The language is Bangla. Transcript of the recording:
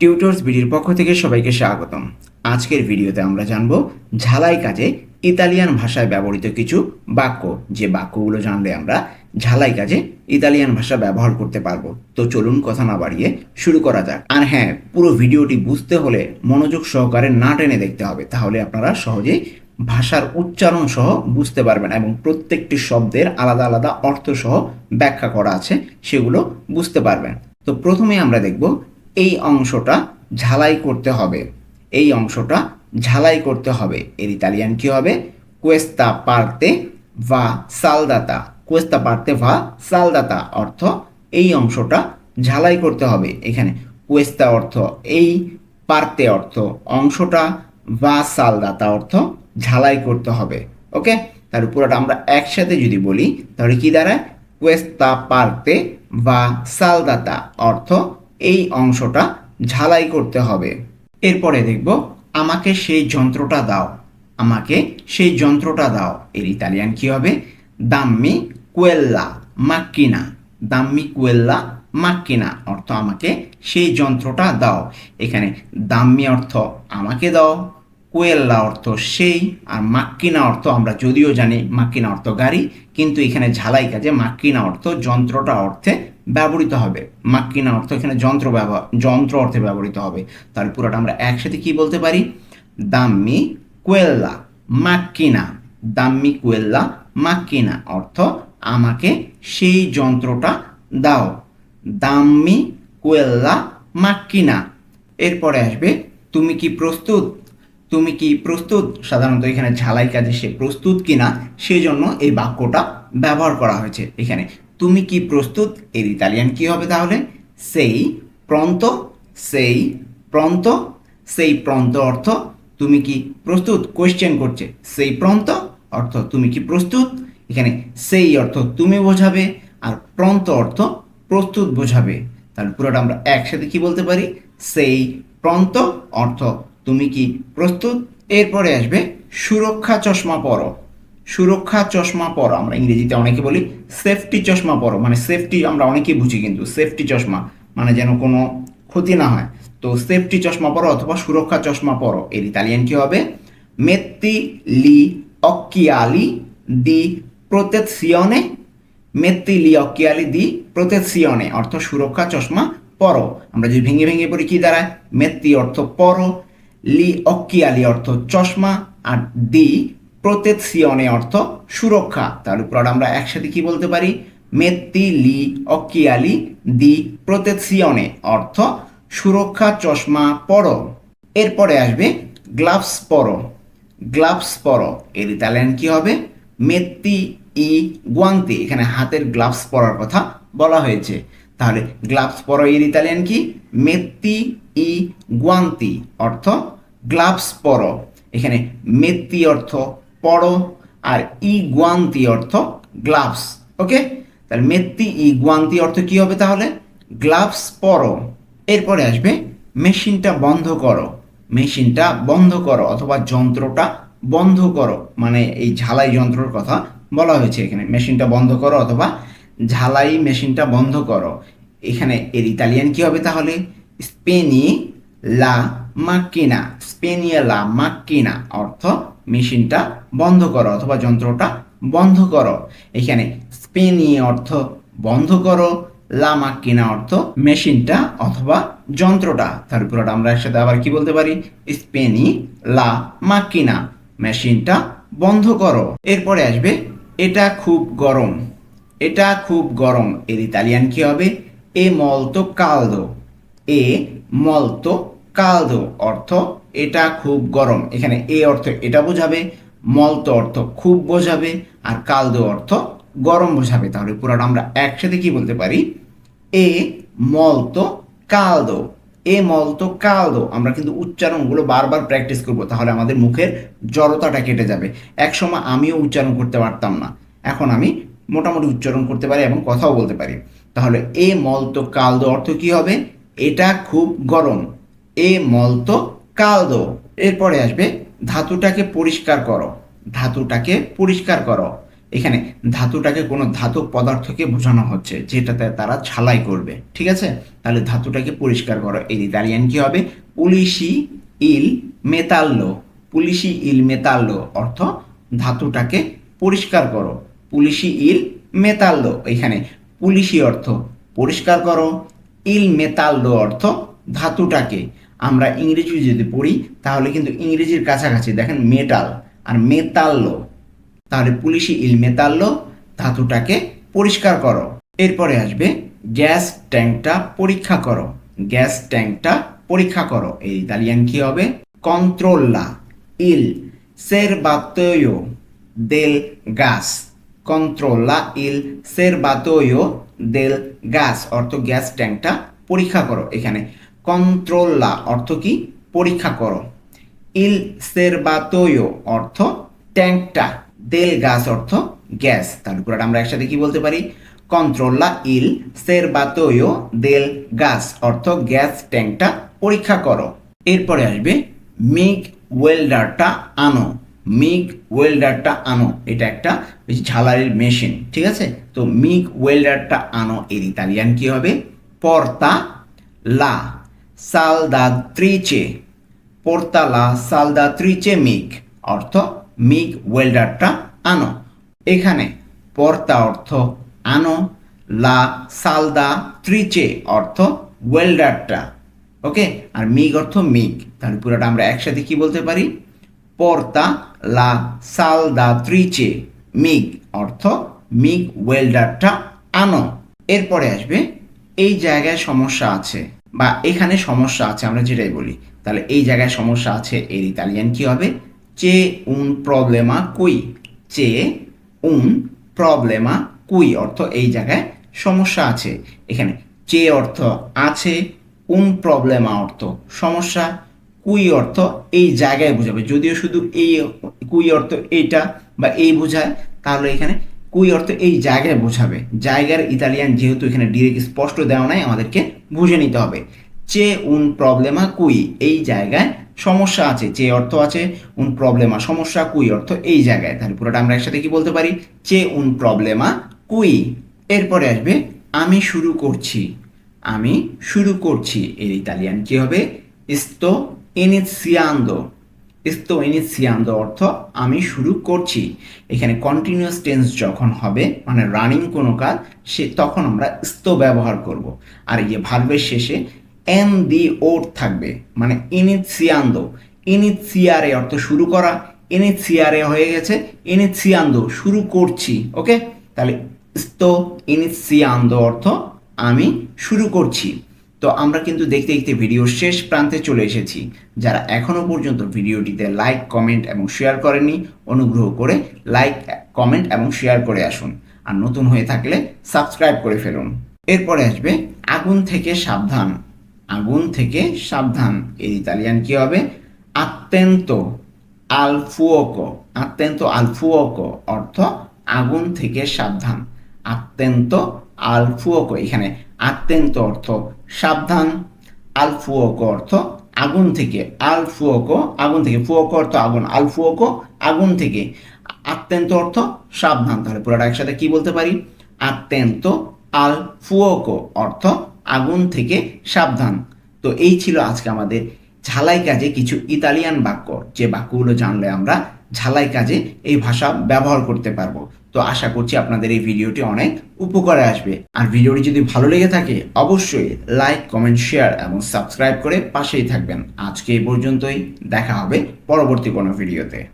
টিউটর্স বিডির পক্ষ থেকে সবাইকে স্বাগতম। আজকের ভিডিওতে আমরা জানব ঝালাই কাজে ইতালিয়ান ভাষায় ব্যবহৃত কিছু বাক্য। যে বাক্যগুলো জানলে আমরা ঝালাই কাজে ইতালিয়ান ভাষা ব্যবহার করতে পারব। তো চলুন কথা না বাড়িয়ে শুরু করা যাক। আর হ্যাঁ পুরো ভিডিওটি বুঝতে হলে মনোযোগ সহকারে না টেনে দেখতে হবে। তাহলে আপনারা সহজেই ভাষার উচ্চারণ সহ বুঝতে পারবেন এবং প্রত্যেকটি শব্দের আলাদা আলাদা অর্থ সহ ব্যাখ্যা করা আছে, সেগুলো বুঝতে পারবেন। তো প্রথমে আমরা দেখব এই অংশটা ঝালাই করতে হবে। এই অংশটা ঝালাই করতে হবে। এর ইতালিয়ান কি হবে? কুয়েস্তা পার্তে বা সালদাতা কুয়েস্তা পার্তে va সালদাতা অর্থ এই অংশটা ঝালাই করতে হবে। এখানে কুয়েস্তা অর্থ এই পার্তে অর্থ অংশটা বা সালদাতা অর্থ ঝালাই করতে হবে। ওকে তার পুরোটা আমরা একসাথে যদি বলি, তাহলে কি দাঁড়ায়? কুয়েস্তা পার্তে বা সালদাতা অর্থ এই অংশটা ঝালাই করতে হবে। এরপরে দেখব, আমাকে সেই যন্ত্রটা দাও। আমাকে সেই যন্ত্রটা দাও। এর ইতালিয়ান কি হবে? দাম্মি কুয়েল্লা মাক্কিনা। দাম্মি কুয়েল্লা মাক্কিনা অর্থ আমাকে সেই যন্ত্রটা দাও। এখানে দাম্মি অর্থ আমাকে দাও, কুয়েল্লা অর্থ সেই, আর মাক্কিনা অর্থ আমরা যদিও জানি মাক্কিনা অর্থ গাড়ি, কিন্তু এখানে ঝালাই কাজে মাক্কিনা অর্থ যন্ত্রটা অর্থে ব্যবহৃত হবে। মাক্কিনা অর্থ এখানে যন্ত্র ব্যবহার, যন্ত্র অর্থে ব্যবহৃত হবে। তাহলে পুরোটা আমরা একসাথে কি বলতে পারি? দাম্মি কুয়েল্লা মাক্কিনা দাম্মি কুয়েল্লা মাক্কিনা অর্থ আমাকে সেই যন্ত্রটা দাও। দাম্মি কুয়েল্লা মাক্কিনা এরপরে আসবে, তুমি কি প্রস্তুত? তুমি কি প্রস্তুত? সাধারণত এখানে ঝালাই কাজে সে প্রস্তুত কিনা সেই জন্য এই বাক্যটা ব্যবহার করা হয়েছে এখানে। তুমি কি প্রস্তুত? এর ইতালিয়ান কি হবে তাহলে? সেই প্রন্ত সেই প্রন্ত সেই প্রন্ত অর্থ তুমি কি প্রস্তুত? কোয়েশ্চেন করছে। সেই প্রন্ত অর্থ তুমি কি প্রস্তুত? এখানে সেই অর্থ তুমি বোঝাবে আর প্রন্ত অর্থ প্রস্তুত বোঝাবে। তাহলে পুরোটা আমরা একসাথে কি বলতে পারি? সেই প্রন্ত অর্থ তুমি কি প্রস্তুত? এরপরে আসবে সুরক্ষা চশমা পরো। সুরক্ষা চশমা পরো, আমরা ইংরেজিতে অনেকে বলি সেফটি চশমা পরো মানে সেফটি আমরা অনেকেই বুঝি কিন্তু সেফটি চশমা মানে যেন কোনো ক্ষতি না হয়। তো সেফটি চশমা পরো অথবা সুরক্ষা চশমা পরো, এর ইতালিয়ান কি হবে? মেত্তি লি অক্কিয়ালি দি প্রোটেzione মেত্তি লি অক্কিয়ালি দি প্রোটেzione অর্থ সুরক্ষা চশমা পরো। আমরা যদি ভেঙে ভেঙে পড়ি কি দাঁড়ায়? মেত্তি অর্থ পরো, লি অক্কিয়ালি অর্থ চশমা, আর দি প্রোটেzione অর্থ সুরক্ষা। তার উপর আমরা একসাথে কি বলতে পারি? মেত্তি, লি অকিয়ালি দি প্রোটেzione অর্থ সুরক্ষা, চশমা পরো এরপরে আসবে গ্লাভস পরো। গ্লাভস পরো। এর ইতালিয়ান কি হবে? মেত্তি, ই গুয়ান্তি এখানে হাতের গ্লাভস পরার কথা বলা হয়েছে। তাহলে গ্লাভস পরো এর ইতালিয়ান কি? মেত্তি, ই গুয়ান্তি অর্থ গ্লাভস পরো। এখানে মেত্তি অর্থ পরো আর ই গুয়ান্তি অর্থ গ্লাভস ওকে তাহলে মেত্তি ই গুয়ান্তি অর্থ কি হবে তাহলে? গ্লাভস পরো। এরপরে আসবে মেশিনটা বন্ধ করো। মেশিনটা বন্ধ করো অথবা যন্ত্রটা বন্ধ করো। মানে এই ঝালাই যন্ত্রর কথা বলা হয়েছে এখানে। মেশিনটা বন্ধ করো অথবা ঝালাই মেশিনটা বন্ধ করো। এখানে এর ইতালিয়ান কি হবে তাহলে? স্পেনি লা মাক্কিনা। স্পেনিয়া লা মাক্কিনা অর্থ মেশিনটা বন্ধ করো অথবা যন্ত্রটা বন্ধ করো। এখানে স্পেনি অর্থ বন্ধ করো লা মাক্কিনা অর্থ মেশিনটা অথবা যন্ত্রটা। তার পুরোটা আমরা একসাথে আবার কি বলতে পারি? স্পেনি লা মাক্কিনা মেশিনটা বন্ধ করো। এরপরে আসবে, এটা খুব গরম। এটা খুব গরম। এর ইতালিয়ান কি হবে? এ মলতো কালদো। এ মলতো কালদো অর্থ এটা খুব গরম। এখানে এ অর্থ এটা বোঝাবে মলতো অর্থ খুব বোঝাবে, আর কালদো অর্থ গরম বোঝাবে। তাহলে পুরাটা আমরা একসাথে কি বলতে পারি? এ মলতো কালদো। এ মলতো কালদো। আমরা কিন্তু উচ্চারণগুলো বারবার প্র্যাকটিস করব, তাহলে আমাদের মুখের জড়তাটা কেটে যাবে। একসময় আমিও উচ্চারণ করতে পারতাম না। এখন আমি মোটামুটি উচ্চারণ করতে পারি এবং কথাও বলতে পারি। তাহলে এ মলতো কালদো অর্থ কি হবে? এটা খুব গরম। এ মলতো কালদো এরপরে আসবে ধাতুটাকে পরিষ্কার করো। ধাতুটাকে পরিষ্কার করো। এখানে ধাতুটাকে কোনো ধাতব পদার্থকে বোঝানো হচ্ছে, যেটাতে তারা ঝালাই করবে। ঠিক আছে? তাহলে ধাতুটাকে পরিষ্কার করো। এই ইতালিয়ান কি হবে? পুলিশি ইল মেতাল্লো। পুলিশি ইল মেতাল্লো অর্থ ধাতুটাকে পরিষ্কার করো। পুলিশি ইল মেতাল্লো। এখানে পুলিশি অর্থ পরিষ্কার করো। ইল মেতাল্লো অর্থ ধাতুটাকে। আমরা ইংরেজি যদি পড়ি, তাহলে কিন্তু ইংরেজির কাছাকাছি, দেখেন মেটাল আর মেতাল্লো। তাহলে পুলিশি ইল মেতাল্লো, ধাতুটাকে পরিষ্কার করো। এরপরে আসবে গ্যাস ট্যাঙ্কটা পরীক্ষা করো। গ্যাস ট্যাঙ্কটা পরীক্ষা করো। এই ইতালিয়ান কি হবে? কন্ট্রোল্লা। ইল serbatoio del gas কন্ট্রোলা ইল সের সেরবাতোয়ো দেল গ্যাস অর্থ গ্যাস ট্যাঙ্কটা পরীক্ষা করো এখানে। কন্ট্রোলা অর্থ কি? পরীক্ষা করো। ইল সেরবাতোয়ো অর্থ ট্যাঙ্কটা দেল গ্যাস অর্থ গ্যাস। তাহলে পুরোটা আমরা একসাথে কি বলতে পারি? কন্ট্রোল্লা ইল সেরবাতোয়ো দেল গ্যাস অর্থ গ্যাস ট্যাঙ্কটা পরীক্ষা করো। এরপরে আসবে মিগ ওয়েল্ডারটা আনো। মিগ ওয়েল্ডারটা আনো। এটা একটা ঝালারির মেশিন ঠিক আছে? তো মিগ ওয়েল্ডারটা আনো এর ইতালিয়ান কি হবে? পর্তা লা। সালদাত্রিচে পর্তা লা সালদাত্রিচে মিগ, অর্থ মিগ ওয়েল্ডারটা আনো। এখানে পর্তা অর্থ আনো, লা সালদা ত্রিচে অর্থ ওয়েল্ডারটা, ওকে? আর মিগ অর্থ মিগ। তাহলে পুরোটা আমরা একসাথে কি বলতে পারি? পর্তা লা সালদাত্রিচে মিগ, অর্থ মিগ ওয়েল্ডারটা আনো। এরপরে আসবে, এই জায়গায় সমস্যা আছে। বা এখানে সমস্যা আছে, আমরা যেটাই বলি, তাহলে এই জায়গায় সমস্যা আছে, এর ইতালিয়ান কি হবে? চে উন প্রবলেমা কুই, চে উন প্রবলেমা কুই, অর্থ এই জায়গায় সমস্যা আছে। এখানে চে অর্থ আছে, উন প্রবলেমা অর্থ সমস্যা, কুই অর্থ এই জায়গায় বোঝাবে। যদিও শুধু এই কুই অর্থ এইটা বা এই বোঝায়, তাহলে এখানে কুই অর্থ এই জায়গায় বোঝাবে। জায়গার ইতালিয়ান যেহেতু এখানে ডিরেক্ট স্পষ্ট দেওয়া নাই, আমাদেরকে বুঝে নিতে হবে। চে উন প্রবলেমা কুই, এই জায়গায় সমস্যা আছে। চে অর্থ আছে উন প্রবলেমা, সমস্যা কুই অর্থ এই জায়গায়। তাহলে পুরোটা আমরা একসাথে কি বলতে পারি? চে উন প্রবলেমা কুই। এরপরে আসবে, আমি শুরু করছি, আমি শুরু করছি। এর ইতালিয়ান কি হবে? ইস্তো ইনিসিয়ান্দো ইস্তো ইনিসিয়ান্দো অর্থ আমি শুরু করছি। এখানে কন্টিনিউয়াস টেন্স যখন হবে মানে রানিং কোনো কাজ, সে তখন আমরা ইস্তো ব্যবহার করব। আর ইয়ে ভার্বের শেষে এন দি ওর থাকবে মানে ইনিসিয়ান্দো ইনিসিয়ারে অর্থ শুরু করা ইনিসিয়ারে হয়ে গেছে ইনিসিয়ান্দো শুরু করছি ওকে তাহলে স্তো ইনিসিয়ান্দো অর্থ আমি শুরু করছি। তো আমরা কিন্তু দেখতে দেখতে ভিডিওর শেষ প্রান্তে চলে এসেছি। যারা এখনও পর্যন্ত ভিডিওটিতে লাইক কমেন্ট এবং শেয়ার করেননি, অনুগ্রহ করে লাইক কমেন্ট এবং শেয়ার করে আসুন। আর নতুন হয়ে থাকলে সাবস্ক্রাইব করে ফেলুন। এরপরে আসবে আগুন থেকে সাবধান। আগুন থেকে সাবধান। এই ইতালিয়ান কি হবে? আত্তেন্ত আল ফুয়োকো আত্তেন্ত আল ফুয়োকো অর্থ আগুন থেকে সাবধান। আত্তেন্ত আল ফুয়োকো এখানে আত্তেন্ত অর্থ সাবধান, আল ফুয়োকো অর্থ আগুন থেকে, আল ফুয়োকো, আগুন থেকে, ফুয়োকো অর্থ আগুন, আল ফুয়োকো, আগুন থেকে। আত্তেন্ত অর্থ সাবধান, তাহলে পুরোটা একসাথে কি বলতে পারি? আত্তেন্ত, আল ফুয়োকো অর্থ আগুন থেকে সাবধান। তো এই ছিল আজকে আমাদের ঝালাই কাজে কিছু ইতালিয়ান বাক্য। যে বাক্যগুলো জানলে আমরা ঝালাই কাজে এই ভাষা ব্যবহার করতে পারব। তো আশা করছি আপনাদের এই ভিডিওটি অনেক উপকারে আসবে। আর ভিডিওটি যদি ভালো লেগে থাকে, অবশ্যই লাইক কমেন্ট শেয়ার এবং সাবস্ক্রাইব করে পাশেই থাকবেন। আজকে এই পর্যন্তই, দেখা হবে পরবর্তী কোনো ভিডিওতে।